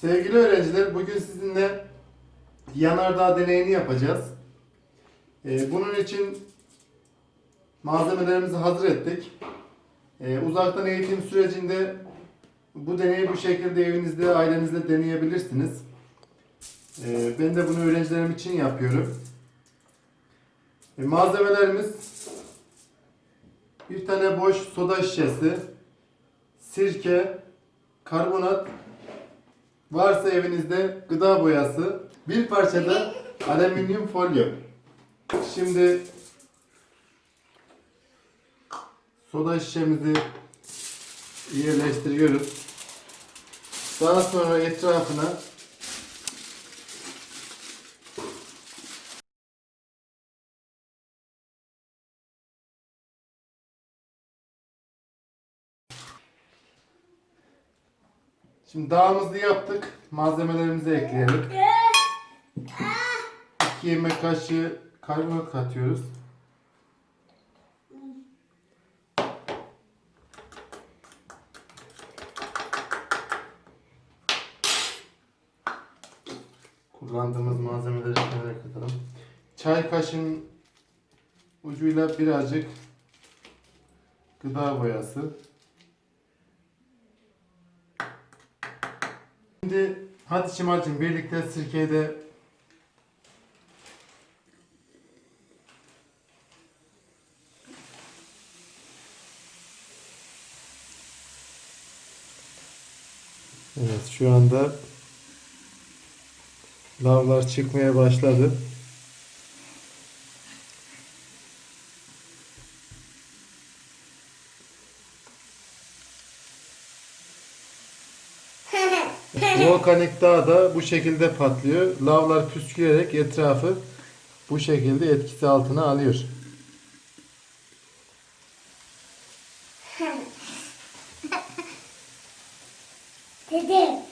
Sevgili öğrenciler, bugün sizinle yanardağ deneyini yapacağız. Ee, bunun için malzemelerimizi hazır ettik. Ee, uzaktan eğitim sürecinde bu deneyi bu şekilde evinizde, ailenizle deneyebilirsiniz. Ee, ben de bunu öğrencilerim için yapıyorum. Malzemelerimiz bir tane boş soda şişesi, sirke, karbonat, varsa evinizde gıda boyası, bir parça da alüminyum folyo. Şimdi soda şişemizi yerleştiriyoruz. Daha sonra etrafına Şimdi dağımızı yaptık. Malzemelerimizi ekleyelim. 2 yemek kaşığı karbonat katıyoruz. Kullandığımız malzemeleri kenara katalım. Çay kaşığının ucuyla birazcık gıda boyası. Şimdi hadi Şimal'cim birlikte sirkeyi de Evet şu anda lavlar çıkmaya başladı. Volkanik dağ da bu şekilde patlıyor. Lavlar püskürerek etrafı bu şekilde etkisi altına alıyor. Dede.